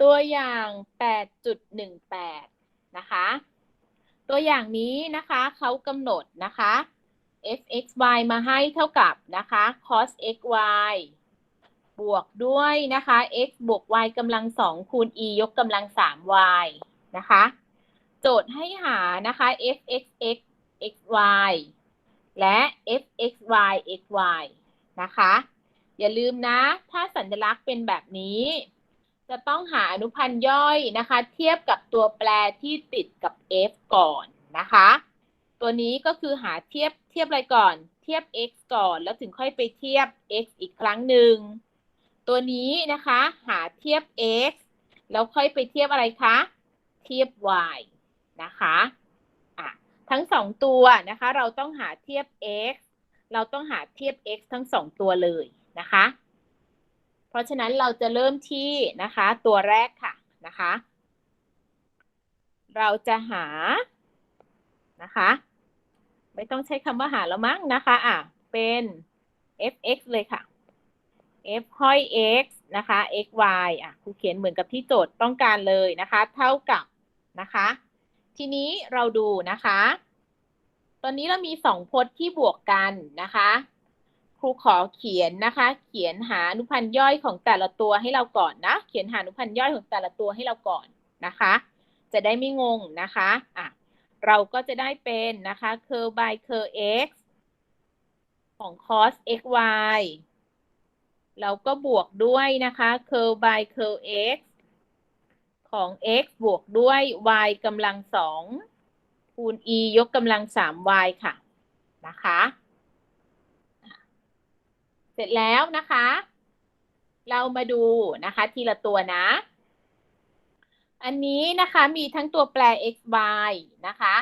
ตัวอย่าง 8.18 นะคะ ตัวอย่างนี้นะคะเขากำหนดนะคะ f(x,y) มาให้เท่ากับนะคะ cos x y บวกด้วยนะคะ x บวก y กำลังสองคูณ e ยกกำลังสาม y นะคะ โจทย์ให้หานะคะ f(x x x y) และ f(x y x y) นะคะ อย่าลืมนะ ถ้าสัญลักษณ์เป็นแบบนี้ จะต้องหาอนุพันธ์ย่อยนะคะ เทียบกับตัวแปรที่ติดกับ f ก่อนนะคะ ตัวนี้ก็คือหาเทียบเทียบอะไรก่อน เทียบ x ก่อน แล้วถึงค่อยไปเทียบ x อีกครั้งหนึ่งตัวนี้นะคะ หาเทียบ x แล้วค่อยไปเทียบอะไรคะ เทียบ y นะคะอะทั้งสองตัวนะคะ เราต้องหาเทียบ x เราต้องหาเทียบ x ทั้งสองตัวเลยนะคะ เพราะฉะนั้นเราจะเริ่มที่นะคะตัวแรกค่ะนะคะ เราจะหานะคะ ไม่ต้องใช้คำว่าหาแล้วมั้งนะคะอะเป็น f(x) เลยค่ะ f ห้อย x นะคะ x y อะครูเขียนเหมือนกับที่โจทย์ต้องการเลยนะคะ เท่ากับนะคะ ทีนี้เราดูนะคะ ตอนนี้เรามีสองพจน์ที่บวกกันนะคะ ครูขอเขียนนะคะ เขียนหาอนุพันธ์ย่อยของแต่ละตัวให้เราก่อนนะ เขียนหาอนุพันธ์ย่อยของแต่ละตัวให้เราก่อนนะคะ จะได้ไม่งงนะคะอะเราก็จะได้เป็นนะคะ curl by curl x ของ cos x y เราก็บวกด้วยนะคะ curl by curl x ของ x บวกด้วย y กำลังสองคูณ e ยกกำลังสาม y ค่ะ นะคะ เสร็จแล้วนะคะ เรามาดูนะคะทีละตัวนะ อันนี้นะคะมีทั้งตัวแปร x y นะคะ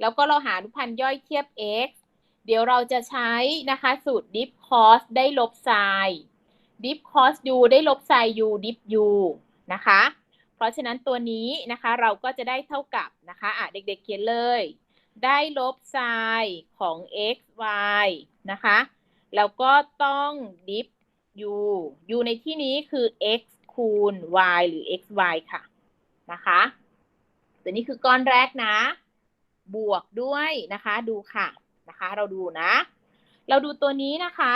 แล้วก็เราหาอนุพันธ์ย่อยเทียบ x เดี๋ยวเราจะใช้นะคะสูตร dip cos ได้ลบ sin dip cos u ได้ลบ sin u dip u นะคะ เพราะฉะนั้นตัวนี้นะคะเราก็จะได้เท่ากับนะคะอะเด็กๆเขียนเลย ได้ลบ sin ของ x y นะคะ แล้วก็ต้อง dip u u ในที่นี้คือ x คูณ y หรือ x y ค่ะ นะคะตัวนี้คือก้อนแรกนะ บวกด้วยนะคะ ดูค่ะ นะคะ เราดูนะ เราดูตัวนี้นะคะ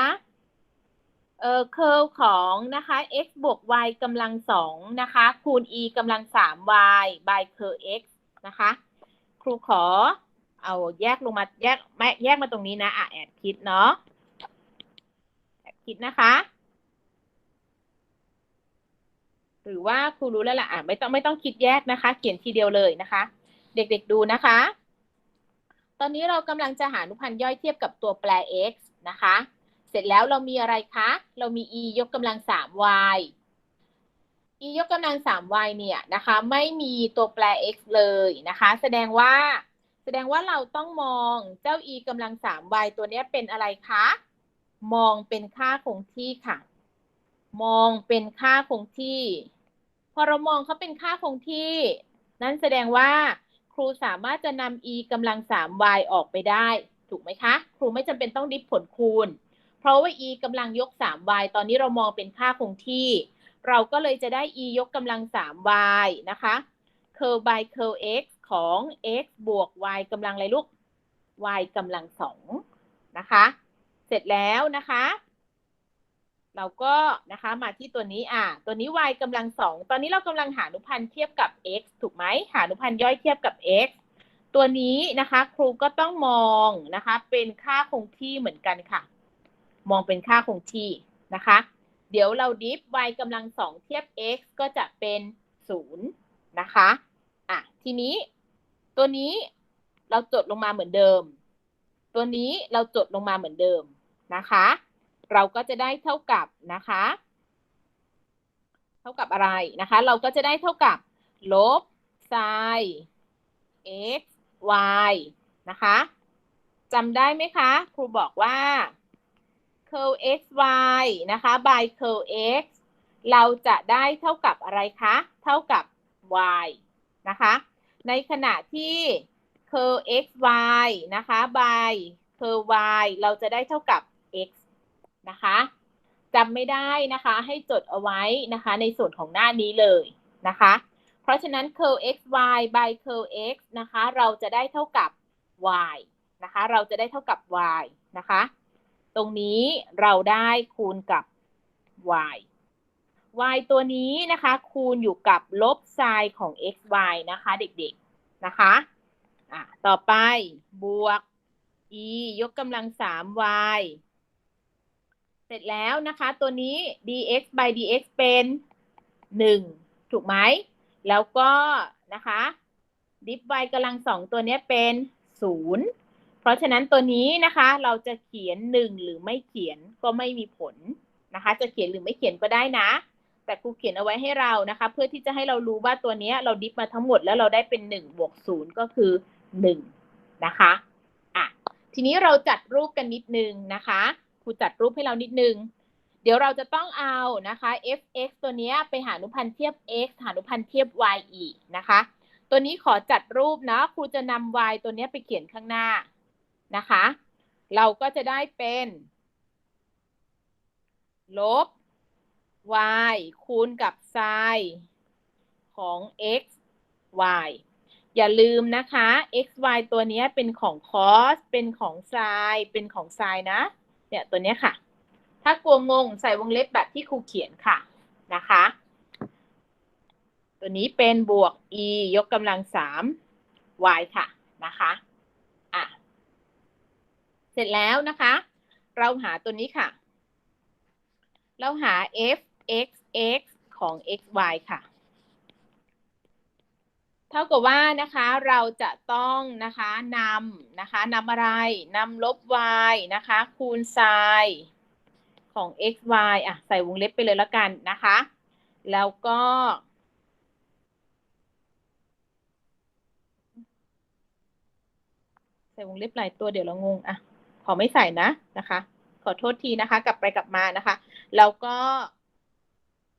เอ่อเคอร์ของนะคะ x บวก y กำลังสองนะคะ คูณ e กำลังสาม y by เคอร์ x นะคะ ครูขอ เอาแยกลงมาแยกแยกมาตรงนี้นะอะแอดคิดเนาะ คิดนะคะ หรือว่าครูรู้แล้วล่ะอะไม่ต้องไม่ต้องคิดแยกนะคะ เขียนทีเดียวเลยนะคะ เด็กๆดูนะคะ ตอนนี้เรากำลังจะหาอนุพันธ์ย่อยเทียบกับตัวแปร x นะคะ เสร็จแล้วเรามีอะไรคะ เรามี e ยกกำลัง 3y e ยกกำลัง 3y เนี่ยนะคะ ไม่มีตัวแปร x เลยนะคะ แสดงว่า แสดงว่าเราต้องมองเจ้า e กำลัง 3y ตัวนี้เป็นอะไรคะ มองเป็นค่าคงที่ค่ะ มองเป็นค่าคงที่ พอเรามองเขาเป็นค่าคงที่ นั่นแสดงว่า ครูสามารถจะนำ e กำลัง 3y ออกไปได้ ถูกไหมคะ ครูไม่จำเป็นต้องดิฟผลคูณ เพราะว่า e กำลังยก 3y ตอนนี้เรามองเป็นค่าคงที่ เราก็เลยจะได้ e ยกกำลัง 3y นะคะ curl by curl x ของ x บวก y กำลังอะไรลูก y กำลัง2นะคะ เสร็จแล้วนะคะ เราก็นะคะมาที่ตัวนี้อะตัวนี้ y กำลังสองตอนนี้เรากำลังหาอนุพันธ์เทียบกับ x ถูกไหมหาอนุพันธ์ย่อยเทียบกับ x ตัวนี้นะคะครูก็ต้องมองนะคะ เป็นค่าคงที่เหมือนกันค่ะ มองเป็นค่าคงที่นะคะ เดี๋ยวเราดิฟ y กำลังสองเทียบ x ก็จะเป็นศูนย์นะคะอะทีนี้ตัวนี้เราจดลงมาเหมือนเดิม ตัวนี้เราจดลงมาเหมือนเดิม นะคะ เราก็จะได้เท่ากับนะคะ เท่ากับอะไรนะคะ เราก็จะได้เท่ากับ ลบ sin x y นะคะจำได้ไหมคะ ครูบอกว่า curl x y นะคะ by curl x เราจะได้เท่ากับอะไรคะ เท่ากับ y นะคะ ในขณะที่ curl x y นะคะ by curl y เราจะได้เท่ากับ x นะคะจำไม่ได้นะคะให้จดเอาไว้นะคะในส่วนของหน้านี้เลยนะคะ เพราะฉะนั้น curl x y by curl x นะคะเราจะได้เท่ากับ y นะคะเราจะได้เท่ากับ y นะคะ ตรงนี้เราได้คูณกับ y y ตัวนี้นะคะคูณอยู่กับลบไซน์ของ x y นะคะเด็กๆนะคะอะต่อไปบวก e ยกกำลัง 3y เสร็จแล้วนะคะตัวนี้ dx by dx เป็น 1 ถูกไหม แล้วก็นะคะ div y กำลังสองตัวนี้เป็น 0 เพราะฉะนั้นตัวนี้นะคะเราจะเขียน 1 หรือไม่เขียนก็ไม่มีผลนะคะ จะเขียนหรือไม่เขียนก็ได้นะ แต่ครูเขียนเอาไว้ให้เรานะคะ เพื่อที่จะให้เรารู้ว่าตัวนี้เราดิฟมาทั้งหมดแล้วเราได้เป็น 1 บวก 0 ก็คือ 1 นะคะอะทีนี้เราจัดรูปกันนิดนึงนะคะ รูจัดรูปให้เรานิดนึง เดี๋ยวเราจะต้องเอานะคะ f(x) ตัวนี้ไปหาอนุพันธ์เทียบ x หาอนุพันธ์เทียบ y อีกนะคะ ตัวนี้ขอจัดรูปนะครูจะนำ y ตัวนี้ไปเขียนข้างหน้านะคะ เราก็จะได้เป็น ลบ y คูณกับ sin ของ x y อย่าลืมนะคะ x y ตัวนี้เป็นของ cos เป็นของ sin เป็นของ sin นะ เนี่ยตัวนี้ค่ะ ถ้ากลัวงงใส่วงเล็บแบบที่ครูเขียนค่ะนะคะ ตัวนี้เป็นบวก e ยกกำลัง3 y ค่ะนะคะอะเสร็จแล้วนะคะ เราหาตัวนี้ค่ะ เราหา f x x ของ x y ค่ะ เท่ากับว่านะคะเราจะต้องนะคะนำนะคะนำอะไรนำลบ y นะคะ คูณ sin ของ x y อะใส่วงเล็บไปเลยแล้วกันนะคะ แล้วก็ ใส่วงเล็บหลายตัวเดี๋ยวเรางงอะขอไม่ใส่นะนะคะ ขอโทษทีนะคะ กลับไปกลับมานะคะ แล้วก็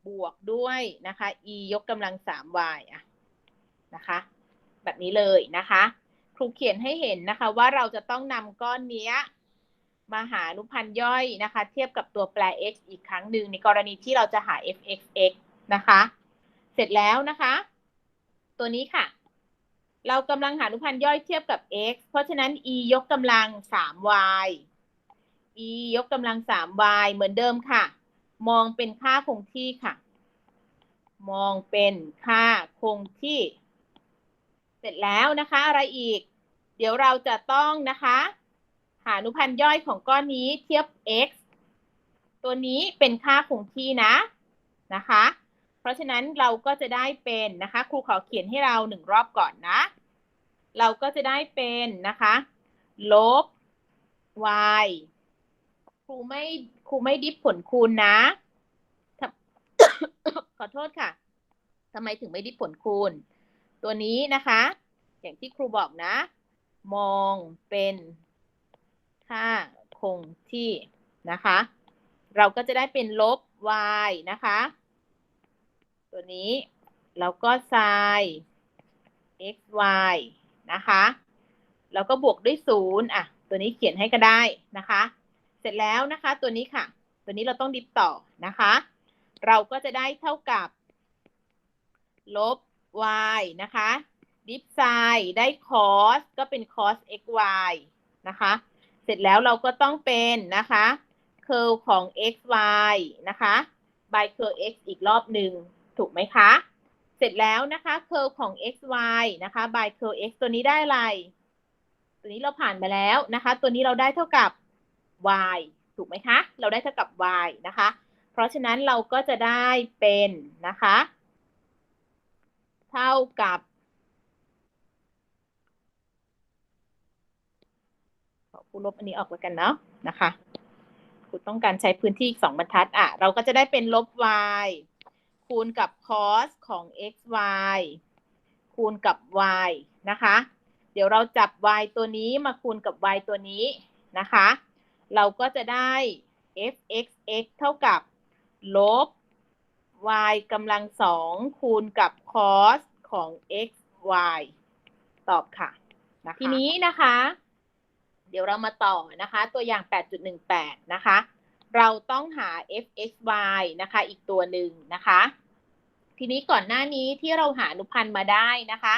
บวกด้วยนะคะ e ยกกำลัง 3y อะ นะคะ แบบนี้เลยนะคะ ครูเขียนให้เห็นนะคะว่าเราจะต้องนำก้อนเนี้ยมาหาอนุพันธ์ย่อยนะคะ เทียบกับตัวแปร x อีกครั้งหนึ่งในกรณีที่เราจะหา f(x)(x) นะคะ เสร็จแล้วนะคะ ตัวนี้ค่ะ เรากำลังหาอนุพันธ์ย่อยเทียบกับ x เพราะฉะนั้น e ยกกำลัง 3y e ยกกำลัง 3y เหมือนเดิมค่ะ มองเป็นค่าคงที่ค่ะ มองเป็นค่าคงที่ เสร็จแล้วนะคะอะไรอีก เดี๋ยวเราจะต้องนะคะ หาอนุพันธ์ย่อยของก้อนนี้เทียบ x ตัวนี้เป็นค่าคงที่นะนะคะ เพราะฉะนั้นเราก็จะได้เป็นนะคะครูขอเขียนให้เราหนึ่งรอบก่อนนะ เราก็จะได้เป็นนะคะ ลบ y ครูไม่ครูไม่ดิฟผลคูณนะขอโทษค่ะทำไมถึงไม่ดิฟผลคูณ ตัวนี้นะคะ อย่างที่ครูบอกนะ มองเป็นค่าคงที่นะคะ เราก็จะได้เป็นลบ y นะคะ ตัวนี้แล้วก็ sin x y นะคะ แล้วก็บวกด้วยศูนย์อะ ตัวนี้เขียนให้ก็ได้นะคะ เสร็จแล้วนะคะตัวนี้ค่ะ ตัวนี้เราต้องดิฟต่อนะคะ เราก็จะได้เท่ากับ ลบ y นะคะดิฟ sin ได้ cos ก็เป็น cos x y นะคะ เสร็จแล้วเราก็ต้องเป็นนะคะ curl ของ x y นะคะ by curl x อีกรอบหนึ่งถูกไหมคะ เสร็จแล้วนะคะ curl ของ x y นะคะ by curl x ตัวนี้ได้อะไร ตัวนี้เราผ่านมาแล้วนะคะ ตัวนี้เราได้เท่ากับ y ถูกไหมคะ เราได้เท่ากับ y นะคะ เพราะฉะนั้นเราก็จะได้เป็นนะคะ เท่ากับ ขอคูลบอันนี้ออกแล้วกันเนาะนะคะครูต้องการใช้พื้นที่อีกสองบรรทัดอะเราก็จะได้เป็นลบ y คูณกับ cos ของ x y คูณกับ y นะคะ เดี๋ยวเราจับ y ตัวนี้มาคูณกับ y ตัวนี้นะคะ เราก็จะได้ f x x เท่ากับลบ y กำลังสองคูณกับ cos ของ x y ตอบค่ะะคะทีนี้นะคะ เดี๋ยวเรามาต่อนะคะ ตัวอย่าง 8.18 นะคะ เราต้องหา f x y นะคะ อีกตัวหนึ่งนะคะ ทีนี้ก่อนหน้านี้ที่เราหาอนุพันธ์มาได้นะคะ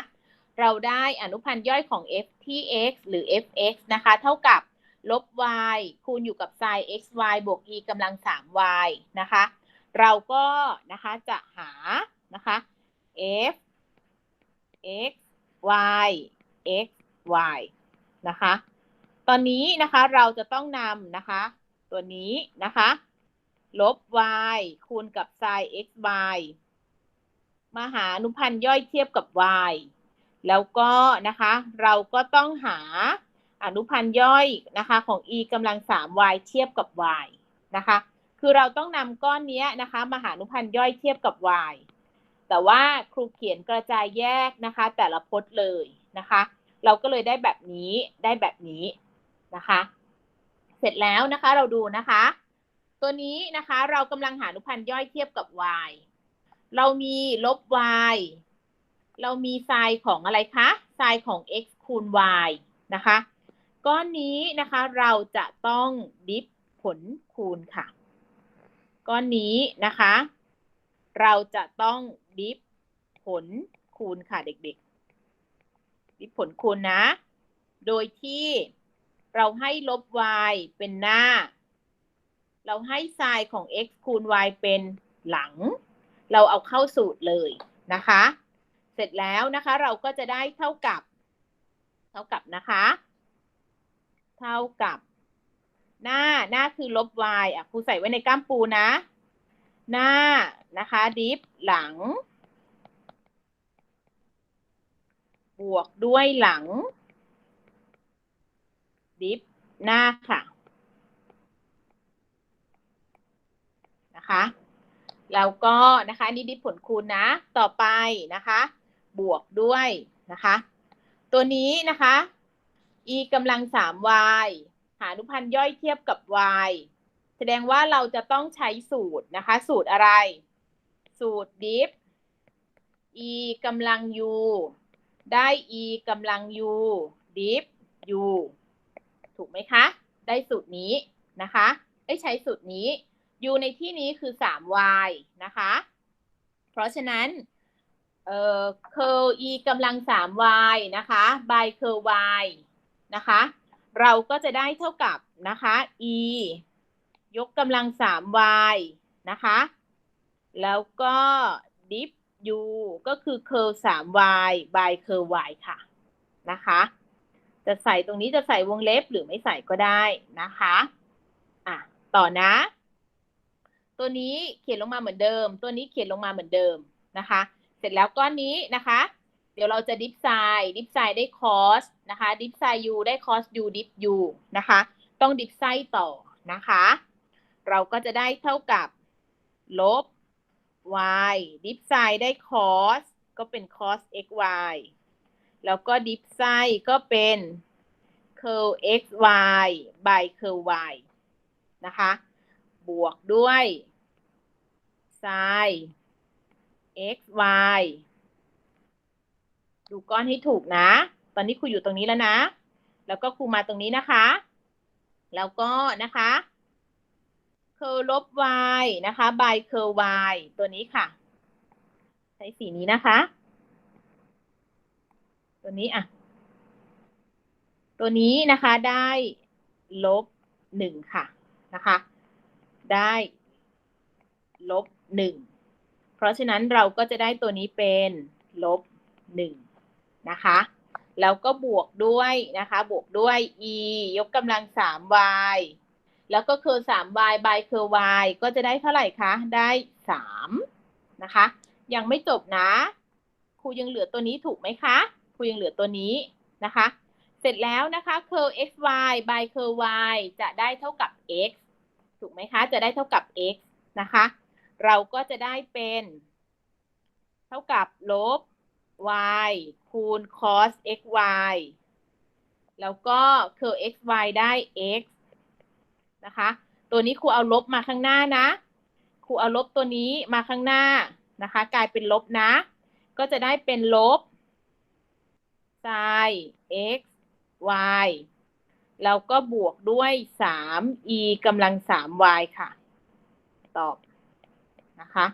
เราได้อนุพันธ์ย่อยของ f ที่ x หรือ fx นะคะ เท่ากับลบ y คูณอยู่กับ sin xy บวก e กำลัง 3y นะคะ เราก็นะคะจะหานะคะ f x y x y นะคะ ตอนนี้นะคะเราจะต้องนำนะคะ ตัวนี้นะคะ ลบ y คูณกับ sin xy มาหาอนุพันธ์ย่อยเทียบกับ y แล้วก็นะคะ เราก็ต้องหาอนุพันธ์ย่อยนะคะของ e กำลัง 3y เทียบกับ y นะคะ คือเราต้องนำก้อนนี้นะคะมาหาอนุพันธ์ย่อยเทียบกับ y แต่ว่าครูเขียนกระจายแยกนะคะ แต่ละพจน์เลยนะคะ เราก็เลยได้แบบนี้ได้แบบนี้นะคะ เสร็จแล้วนะคะเราดูนะคะ ตัวนี้นะคะเรากำลังหาอนุพันธ์ย่อยเทียบกับ y เรามีลบ y เรามีไซน์ของอะไรคะไซน์ของ x คูณ y นะคะ ก้อนนี้นะคะเราจะต้องดิฟผลคูณค่ะ ก้อนนี้นะคะ เราจะต้องดิฟผลคูณค่ะเด็กๆ ดิฟผลคูณนะ โดยที่เราให้ลบ y เป็นหน้า เราให้ไซน์ของ x คูณ y เป็นหลัง เราเอาเข้าสูตรเลยนะคะ เสร็จแล้วนะคะเราก็จะได้เท่ากับ เท่ากับนะคะ เท่ากับ หน้าหน้าคือลบ y อะครูใส่ไว้ในก้ามปูนะ หน้านะคะดิฟหลัง บวกด้วยหลัง ดิฟหน้าค่ะ นะคะแล้วก็นะคะนี่ดิฟผลคูณนะ ต่อไปนะคะ บวกด้วยนะคะ ตัวนี้นะคะ e กำลัง 3y หาอนุพันธ์ย่อยเทียบกับ y แสดงว่าเราจะต้องใช้สูตรนะคะ สูตรอะไร สูตรดิฟ e กำลัง u ได้ e กำลัง u ดิฟ u ถูกไหมคะ ได้สูตรนี้นะคะได้ใช้สูตรนี้ u ในที่นี้คือ 3y นะคะ เพราะฉะนั้นเอ่อ curl e กำลัง 3y นะคะ by curl y นะคะ เราก็จะได้เท่ากับนะคะ e ยกกำลัง 3y นะคะ แล้วก็ diff u ก็คือ curl 3y by curl y ค่ะ นะคะ จะใส่ตรงนี้จะใส่วงเล็บหรือไม่ใส่ก็ได้นะคะ อะ ต่อนะ ตัวนี้เขียนลงมาเหมือนเดิม ตัวนี้เขียนลงมาเหมือนเดิมนะคะ เสร็จแล้วก้อนนี้นะคะ ดี๋ยวเราจะดิฟไซด์ดิฟไซด์ได้คอสนะคะดิฟไซด์ u ได้คอส u ดิฟ u นะคะต้องดิฟไซด์ต่อนะคะ เราก็จะได้เท่ากับลบ y ดิฟไซด์ได้คอสก็เป็นคอส x y แล้วก็ดิฟไซด์ก็เป็น curl x y by curl y นะคะ บวกด้วย sin x y ดูก้อนให้ถูกนะ ตอนนี้ครูอยู่ตรงนี้แล้วนะ แล้วก็ครูมาตรงนี้นะคะ แล้วก็นะคะ curl ลบ y นะคะ by curl y ตัวนี้ค่ะ ใช้สีนี้นะคะ ตัวนี้อะ ตัวนี้นะคะได้ลบหนึ่งค่ะนะคะ ได้ลบหนึ่งเพราะฉะนั้นเราก็จะได้ตัวนี้เป็นลบหนึ่ง นะคะ แล้วก็บวกด้วยนะคะ บวกด้วย e ยกกำลัง 3y แล้วก็คือ 3y by คือ y ก็จะได้เท่าไหร่คะ ได้ 3 นะคะ ยังไม่จบนะ ครูยังเหลือตัวนี้ถูกไหมคะ ครูยังเหลือตัวนี้นะคะ เสร็จแล้วนะคะ curl xy by curl y จะได้เท่ากับ x ถูกไหมคะ จะได้เท่ากับ x นะคะ เราก็จะได้เป็น เท่ากับลบ y คูณ cos xy แล้วก็ curl xy ได้ x นะคะ ตัวนี้ครูเอาลบมาข้างหน้านะ ครูเอาลบตัวนี้มาข้างหน้านะคะ กลายเป็นลบนะ ก็จะได้เป็นลบ sin x y แล้วก็บวกด้วย 3 e กำลัง 3y ค่ะ ตอบนะคะ